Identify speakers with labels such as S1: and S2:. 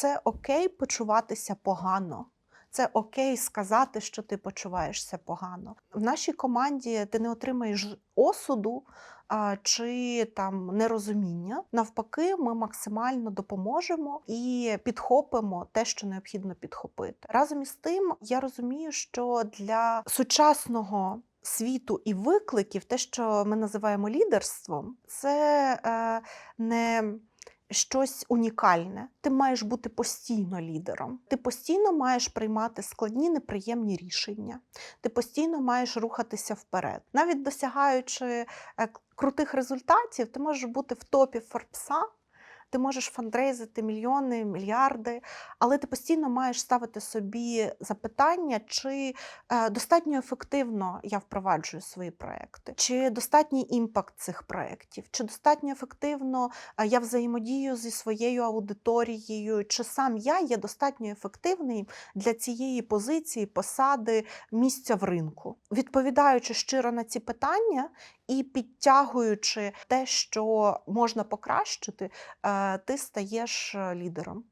S1: це окей почуватися погано. Це окей сказати, що ти почуваєшся погано. В нашій команді ти не отримаєш осуду а, чи там нерозуміння. Навпаки, ми максимально допоможемо і підхопимо те, що необхідно підхопити. Разом із тим, я розумію, що для сучасного світу і викликів, те, що ми називаємо лідерством, це е, не щось унікальне. Ти маєш бути постійно лідером. Ти постійно маєш приймати складні неприємні рішення. Ти постійно маєш рухатися вперед. Навіть досягаючи е, крутих результатів, ти можеш бути в топі Форбса. Ти можеш фандрейзити мільйони, мільярди, але ти постійно маєш ставити собі запитання, чи е, достатньо ефективно я впроваджую свої проекти, чи достатній імпакт цих проєктів, чи достатньо ефективно е, я взаємодію зі своєю аудиторією, чи сам я є достатньо ефективний для цієї позиції, посади, місця в ринку. Відповідаючи щиро на ці питання і підтягуючи те, що можна покращити, е, ти стаєш е, лідером.